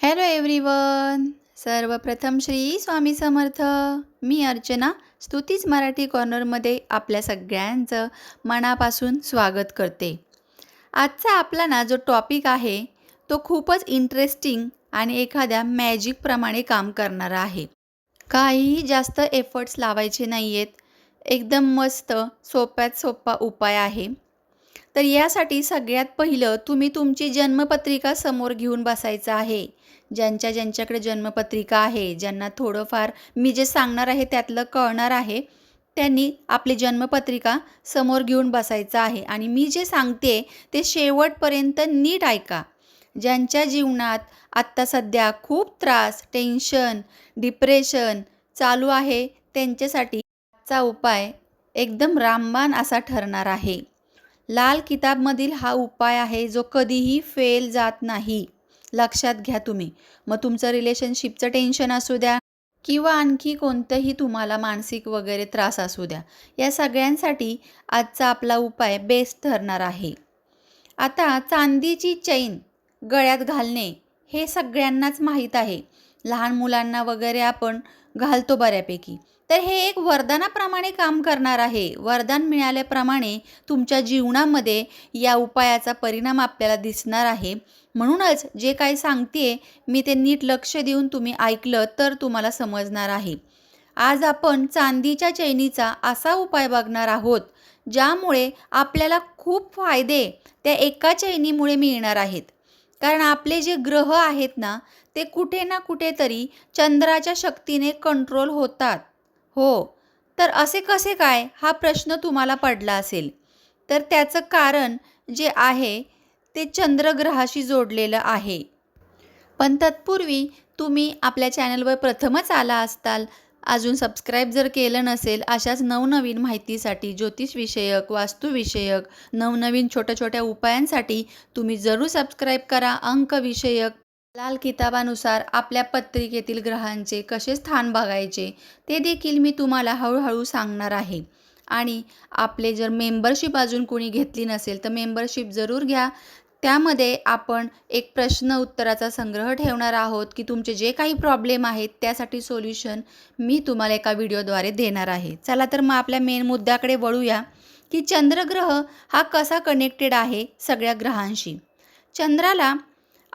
Hello everyone सर्वप्रथम श्री स्वामी समर्थ. मी अर्चना स्तुतीच मराठी कॉर्नरमध्ये आपल्या सगळ्यांचं मनापासून स्वागत करते. आजचा आपला ना जो टॉपिक आहे तो खूपच इंटरेस्टिंग आणि एखाद्या मॅजिकप्रमाणे काम करणारा आहे. काहीही जास्त एफर्ट्स लावायचे नाही आहेत एकदम मस्त सोप्यात सोपा उपाय आहे. तर यासाठी सगळ्यात पहिलं तुम्ही तुमची जन्मपत्रिका समोर घेऊन बसायचं आहे. ज्यांच्या ज्यांच्याकडे जन्मपत्रिका आहे ज्यांना थोडंफार मी जे सांगणार आहे त्यातलं कळणार आहे त्यांनी आपली जन्मपत्रिका समोर घेऊन बसायचं आहे. आणि मी जे सांगते ते शेवटपर्यंत नीट ऐका. ज्यांच्या जीवनात आत्ता सध्या खूप त्रास टेन्शन डिप्रेशन चालू आहे त्यांच्यासाठी आजचा उपाय एकदम रामबाण असा ठरणार आहे. लाल किताबमधील हा उपाय आहे जो कधीही फेल जात नाही. लक्षात घ्या तुम्ही. मग तुमचं रिलेशनशिपचं टेन्शन असू द्या किंवा आणखी कोणतंही तुम्हाला मानसिक वगैरे त्रास असू द्या. या सगळ्यांसाठी आजचा आपला उपाय बेस्ट ठरणार आहे. आता चांदीची चैन गळ्यात घालणे हे सगळ्यांनाच माहीत आहे. लहान मुलांना वगैरे आपण घालतो बऱ्यापैकी. तर हे एक वरदानाप्रमाणे काम करणार आहे. वरदान मिळाल्याप्रमाणे तुमच्या जीवनामध्ये या उपायाचा परिणाम आपल्याला दिसणार आहे. म्हणूनच जे काही सांगते मी ते नीट लक्ष देऊन तुम्ही ऐकलं तर तुम्हाला समजणार आहे. आज आपण चांदीच्या चैनीचा असा उपाय बघणार आहोत ज्यामुळे आपल्याला खूप फायदे त्या एका चैनीमुळे मिळणार आहेत. कारण आपले जे ग्रह आहेत ना ते कुठे ना कुठेतरी चंद्राच्या शक्तीने कंट्रोल होतात. हो. तर असे कसे काय? हा प्रश्न तुम्हाला पडला असेल. तर त्याचं कारण जे आहे ते चंद्रग्रहाशी जोडलेलं आहे. पण तत्पूर्वी तुम्ही आपल्या चॅनलवर प्रथमच आला असताल अजून सबस्क्राईब जर केलं नसेल अशाच नवनवीन माहितीसाठी ज्योतिषविषयक वास्तुविषयक नवनवीन छोट्या छोट्या उपायांसाठी तुम्ही जरूर सबस्क्राईब करा. अंकविषयक लाल किताबानुसार आपल्या पत्रिकेतील ग्रहांचे कसे स्थान बघायचे ते देखील मी तुम्हाला हळूहळू सांगणार आहे. आणि आपले जर मेंबरशिप अजून कोणी घेतली नसेल तर मेंबरशिप जरूर घ्या. त्यामध्ये आपण एक प्रश्न उत्तराचा संग्रह ठेवणार आहोत की तुमचे जे काही प्रॉब्लेम आहेत त्यासाठी सोल्युशन मी तुम्हाला एका व्हिडिओद्वारे देणार आहे. चला तर मग आपल्या मेन मुद्द्याकडे वळूया की चंद्रग्रह हा कसा कनेक्टेड आहे सगळ्या ग्रहांशी. चंद्राला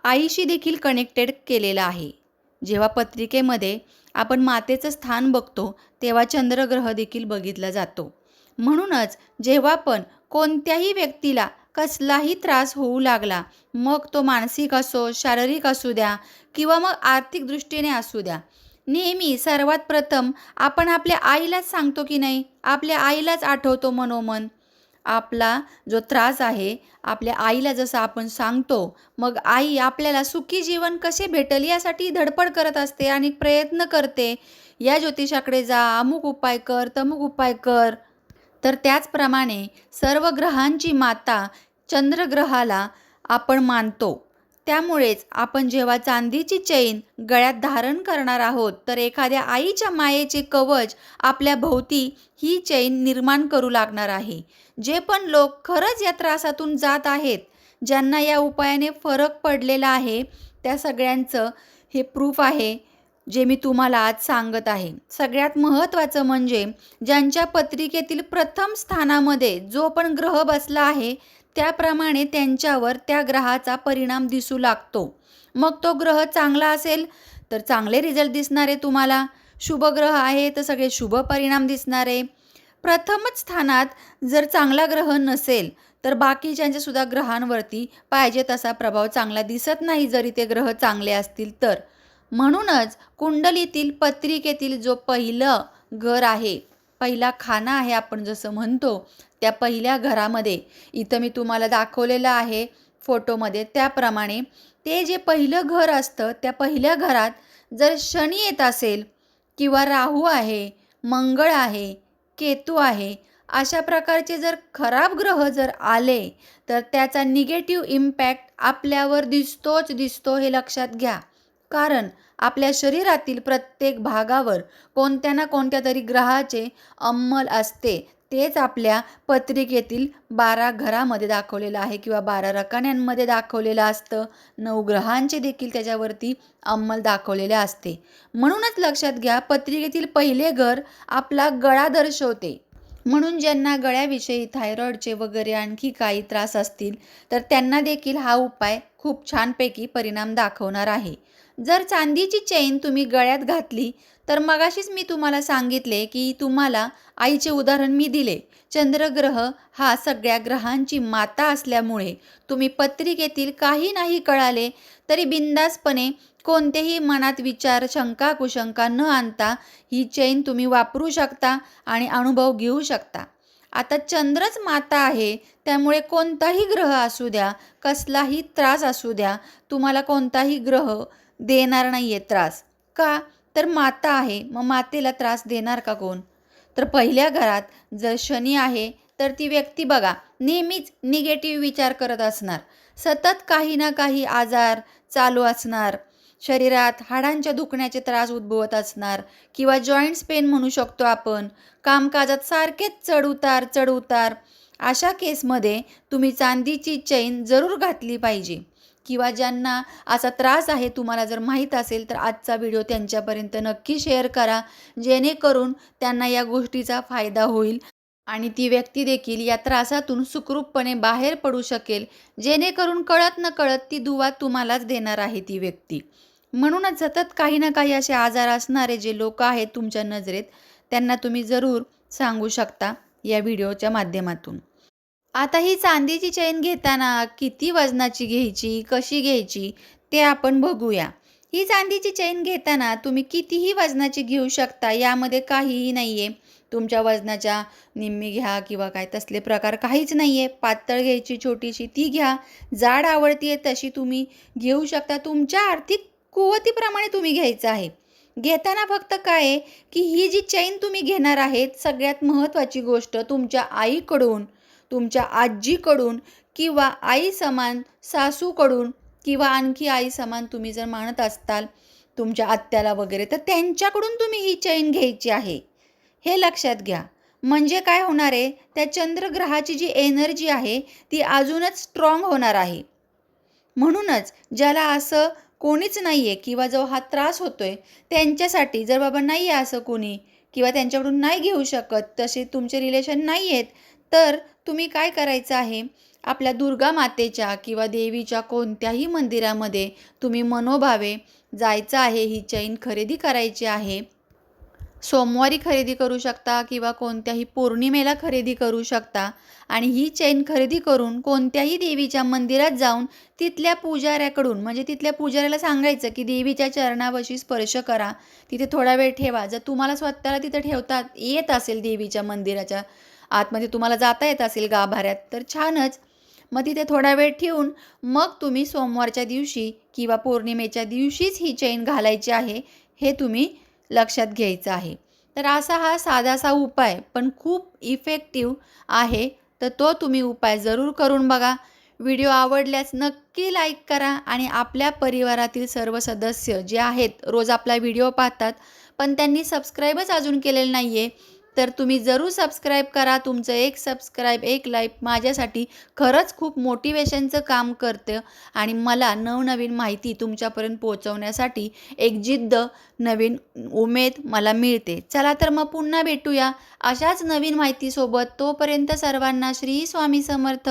आईशी देखील कनेक्टेड केलेलं आहे. जेव्हा पत्रिकेमध्ये आपण मातेचं स्थान बघतो तेव्हा चंद्रग्रह देखील बघितला जातो. म्हणूनच जेव्हा पण कोणत्याही व्यक्तीला कसलाही त्रास होऊ लागला मग तो मानसिक असो शारीरिक असू द्या किंवा मग आर्थिक दृष्टीने असू द्या नेहमी सर्वात प्रथम आपण आपल्या आईलाच सांगतो की नाही? आपल्या आईलाच आठवतो मनोमन. आपला जो त्रास आहे आपल्या आईला जसं आपण सांगतो मग आई आपल्याला सुखी जीवन कसे भेटेल यासाठी धडपड करत असते आणि प्रयत्न करते. या ज्योतिषाकडे जा अमुक उपाय कर तमुक उपाय कर. तर त्याचप्रमाणे सर्व ग्रहांची माता चंद्रग्रहाला आपण मानतो. त्यामुळेच आपण जेव्हा चांदीची चैन गळ्यात धारण करणार आहोत तर एखाद्या आईच्या मायेचे कवच आपल्या भोवती ही चैन निर्माण करू लागणार आहे. जे पण लोक खरंच या त्रासातून जात आहेत ज्यांना या उपायाने फरक पडलेला आहे त्या सगळ्यांचं हे प्रूफ आहे जे मी तुम्हाला आज सांगत आहे. सगळ्यात महत्त्वाचं म्हणजे ज्यांच्या पत्रिकेतील प्रथम स्थानामध्ये जो पण ग्रह बसला आहे त्याप्रमाणे त्यांच्यावर त्या ग्रहाचा परिणाम दिसू लागतो. मग तो ग्रह चांगला असेल तर चांगले रिझल्ट दिसणार आहे तुम्हाला. शुभ ग्रह आहे तर सगळे शुभ परिणाम दिसणार. आहे प्रथमच स्थानात जर चांगला ग्रह नसेल तर बाकीच्यांच्या सुद्धा ग्रहांवरती पाहिजे तसा प्रभाव चांगला दिसत नाही जरी ते ग्रह चांगले असतील तर. म्हणूनच कुंडलीतील पत्रिकेतील जो पहिलं घर आहे पहिला खाना आहे आपण जसं म्हणतो त्या पहिल्या घरामध्ये इथं मी तुम्हाला दाखवलेलं आहे फोटोमध्ये त्याप्रमाणे ते जे पहिलं घर असतं त्या पहिल्या घरात जर शनी येत असेल किंवा राहू आहे मंगळ आहे केतू आहे अशा प्रकारचे जर खराब ग्रह जर आले तर त्याचा निगेटिव्ह इम्पॅक्ट आपल्यावर दिसतोच दिसतो हे लक्षात घ्या. कारण आपल्या शरीरातील प्रत्येक भागावर कोणत्या ना कोणत्या तरी ग्रहाचे अंमल असते. तेच आपल्या पत्रिकेतील बारा घरामध्ये दाखवलेलं आहे किंवा बारा रकान्यांमध्ये दाखवलेलं असतं. नऊ ग्रहांचे देखील त्याच्यावरती अंमल दाखवलेले असते. म्हणूनच लक्षात घ्या पत्रिकेतील पहिले घर आपला गळा दर्शवते. म्हणून ज्यांना गळ्याविषयी थायरॉईडचे वगैरे आणखी काही त्रास असतील तर त्यांना देखील हा उपाय खूप छानपैकी परिणाम दाखवणार आहे. जर चांदीची चेन तुम्ही गळ्यात घातली तर मगाशीच मी तुम्हाला सांगितले की तुम्हाला आईचे उदाहरण मी दिले. चंद्रग्रह हा सगळ्या ग्रहांची माता असल्यामुळे तुम्ही पत्रिकेतील काही नाही कळाले तरी बिंदासपणे कोणतेही मनात विचार शंका कुशंका न आणता ही चेन तुम्ही वापरू शकता आणि अनुभव घेऊ शकता. आता चंद्रच माता आहे त्यामुळे कोणताही ग्रह असू द्या कसलाही त्रास असू द्या तुम्हाला कोणताही ग्रह देणार नाही आहे त्रास. का? तर माता आहे मग मातेला त्रास देणार का कोण? तर पहिल्या घरात जर शनी आहे तर ती व्यक्ती बघा नेहमीच निगेटिव्ह विचार करत असणार. सतत काही ना काही आजार चालू असणार. शरीरात हाडांच्या दुखण्याचे त्रास उद्भवत असणार किंवा जॉईंट्स पेन म्हणू शकतो आपण. कामकाजात सारखेच चढउतार चढउतार. अशा केसमध्ये तुम्ही चांदीची चैन जरूर घातली पाहिजे. किंवा ज्यांना असा त्रास आहे तुम्हाला जर माहीत असेल तर आजचा व्हिडिओ त्यांच्यापर्यंत नक्की शेअर करा. जेणेकरून त्यांना या गोष्टीचा फायदा होईल आणि ती व्यक्ती देखील या त्रासातून सुखरूपपणे बाहेर पडू शकेल. जेणेकरून कळत न कळत ती दुवा तुम्हालाच देणार आहे ती व्यक्ती. म्हणूनच सतत काही ना काही असे आजार असणारे जे लोक आहेत तुमच्या नजरेत त्यांना तुम्ही जरूर सांगू शकता या व्हिडिओच्या माध्यमातून. आता ही चांदीची चैन घेताना किती वजनाची घ्यायची कशी घ्यायची ते आपण बघूया. ही चांदीची चैन घेताना तुम्ही कितीही वजनाची घेऊ शकता यामध्ये काहीही नाही आहे तुमच्या वजनाच्या निम्मी घ्या किंवा काय तसले प्रकार काहीच नाही आहे पातळ घ्यायची छोटीशी ती घ्या. जाड आवडती आहे तशी तुम्ही घेऊ शकता. तुमच्या आर्थिक कुवतीप्रमाणे तुम्ही घ्यायचं आहे. घेताना फक्त काय आहे की ही जी चैन तुम्ही घेणार आहेत सगळ्यात महत्त्वाची गोष्ट तुमच्या आईकडून तुमच्या आजीकडून किंवा आई समान सासूकडून किंवा आणखी आई समान तुम्ही जर मानत असताल तुमच्या आत्याला वगैरे तर त्यांच्याकडून तुम्ही ही चैन घ्यायची आहे. हे लक्षात घ्या. म्हणजे काय होणार आहे? त्या चंद्रग्रहाची जी एनर्जी आहे ती अजूनच स्ट्रॉंग होणार आहे. म्हणूनच ज्याला असं कोणीच नाही आहे किंवा जो हा त्रास होतोय त्यांच्यासाठी जर बाबा नाही आहे असं कोणी किंवा त्यांच्याकडून नाही घेऊ शकत तसे तुमचे रिलेशन नाही आहेत तर तुम्ही काय करायचं आहे? आपल्या दुर्गा मातेच्या किंवा देवीच्या कोणत्याही मंदिरामध्ये तुम्ही मनोभावे जायचं आहे ही चैन खरेदी करायची आहे. सोमवारी खरेदी करू शकता किंवा कोणत्याही पौर्णिमेला खरेदी करू शकता. आणि ही चैन खरेदी करून कोणत्याही देवीच्या मंदिरात जाऊन तिथल्या पुजाऱ्याकडून म्हणजे तिथल्या पुजाऱ्याला सांगायचं की देवीच्या चरणावशी स्पर्श करा. तिथे थोडा वेळ ठेवा. जर तुम्हाला स्वतःला तिथं ठेवता येत असेल देवीच्या मंदिराच्या आतमध्ये तुम्हाला जाता येत असेल गाभाऱ्यात तर छानच. मग तिथे थोडा वेळ ठेवून मग तुम्ही सोमवारच्या दिवशी किंवा पौर्णिमेच्या दिवशीच ही चैन घालायची आहे. हे तुम्ही लक्षात घ्यायचं आहे. तर असा हा साधासा उपाय पण खूप इफेक्टिव्ह आहे. तर तो तुम्ही उपाय जरूर करून बघा. व्हिडिओ आवडल्यास नक्की लाईक करा आणि आपल्या परिवारातील सर्व सदस्य जे आहेत रोज आपला व्हिडिओ पाहतात पण त्यांनी सबस्क्राईबच अजून केलेलं नाही आहे तर तुम्ही जरूर सबस्क्राईब करा. तुमचं एक सबस्क्राईब एक लाईक माझ्यासाठी खरंच खूप मोटिवेशनचं काम करतं. आणि मला नवनवीन माहिती तुमच्यापर्यंत पोहोचवण्यासाठी एक जिद्द नवीन उमेद मला मिळते. चला तर मग पुन्हा भेटूया. अशाच नवीन माहितीसोबत तोपर्यंत सर्वांना श्री स्वामी समर्थ.